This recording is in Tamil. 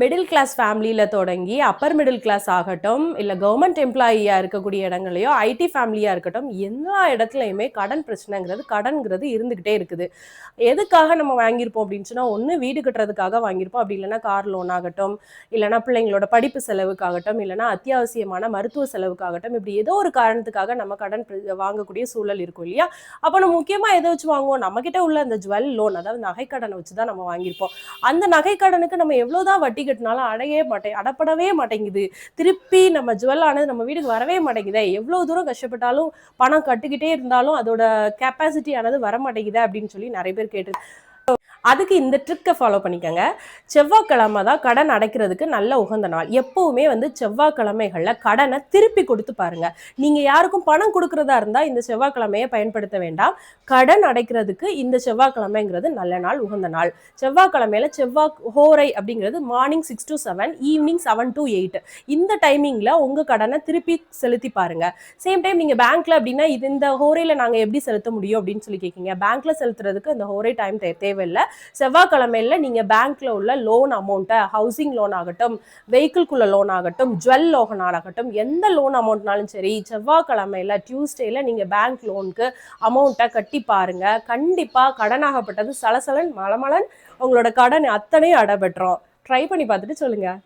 மிடில் கிளாஸ் ஃபேமிலியில் தொடங்கி அப்பர் மிடில் கிளாஸ் ஆகட்டும் இல்லை கவர்மெண்ட் எம்ப்ளாயியாக இருக்கக்கூடிய இடங்களையோ ஐடி ஃபேமிலியாக இருக்கட்டும் எல்லா இடத்துலையுமே கடன் பிரச்சனைங்கிறது கடன்கிறது இருந்துக்கிட்டே இருக்குது. எதுக்காக நம்ம வாங்கியிருப்போம் அப்படின்னு சொன்னால் ஒன்று வீடு கட்டுறதுக்காக வாங்கியிருப்போம். அப்படி இல்லைன்னா கார் லோன் ஆகட்டும் இல்லைன்னா பிள்ளைங்களோட படிப்பு செலவுக்காகட்டும் இல்லைன்னா அத்தியாவசியமான மருத்துவ செலவுக்காகட்டும் இப்படி ஏதோ ஒரு காரணத்துக்காக நம்ம கடன் வாங்கக்கூடிய சூழல் இருக்கும் இல்லையா? அப்போ நம்ம முக்கியமாக எதை வச்சு வாங்குவோம்? நம்மக்கிட்ட உள்ள அந்த ஜுவல் லோன் அதாவது நகைக்கடனை வச்சு தான் நம்ம வாங்கியிருப்போம். அந்த நகைக்கடனுக்கு நம்ம எவ்வளோதான் வட்டி கட்டினாலும் அடையவே மாட்டேன் அடப்படவே மாட்டேங்குது. திருப்பி நம்ம ஜுவல் ஆனது நம்ம வீட்டுக்கு வரவே மாட்டேங்குதே. எவ்வளோ தூரம் கஷ்டப்பட்டாலும் பணம் கட்டிக்கிட்டே இருந்தாலும் அதோட கெப்பாசிட்டி ஆனது வர மாட்டேங்குதே அப்படின்னு சொல்லி நிறைய பேர் கேட்டு அதுக்கு இந்த ட்ரிக்கை ஃபாலோ பண்ணிக்கோங்க. செவ்வாய்க்கிழமை தான் கடன் அடைக்கிறதுக்கு நல்ல உகந்த நாள். எப்பவுமே வந்து செவ்வாய்க்கிழமைகளில் கடனை திருப்பி கொடுத்து பாருங்க. நீங்க யாருக்கும் பணம் கொடுக்குறதா இருந்தா இந்த செவ்வாய்க்கிழமையை பயன்படுத்த வேண்டாம். கடன் அடைக்கிறதுக்கு இந்த செவ்வாய்க்கிழமைங்கிறது நல்ல நாள் உகந்த நாள். செவ்வாய்க்கிழமையில செவ்வாய் ஹோரை அப்படிங்கிறது morning six to seven evening seven to eight இந்த டைமிங்ல உங்க கடனை திருப்பி செலுத்தி பாருங்க. சேம் டைம் நீங்க பேங்க்ல அப்படின்னா இது இந்த ஹோரையில நாங்க எப்படி செலுத்த முடியும் அப்படின்னு சொல்லி கேட்கீங்க பேங்க்ல செலுத்துறதுக்கு இந்த ஹோரை டைம் தேவை தேவையில்லை. செவ்வாய்க்கிழமையில நீங்கள் பேங்க்கில் உள்ள லோன் அமௌண்ட்டை ஹவுசிங் லோன் ஆகட்டும் வெஹிக்கிள்குள்ள லோன் ஆகட்டும் ஜுவல் லோன் ஆகட்டும் எந்த லோன் அமௌண்ட்னாலும் சரி செவ்வாய்க்கிழமையில டியூஸ்டேயில் நீங்கள் பேங்க் லோனுக்கு அமௌண்ட்டை கட்டி பாருங்க. கண்டிப்பாக கடனாகப்பட்டது சலசலன் மலமலன் உங்களோட கடன் அத்தனையும் அடைபெற்றோம். ட்ரை பண்ணி பார்த்துட்டு சொல்லுங்கள்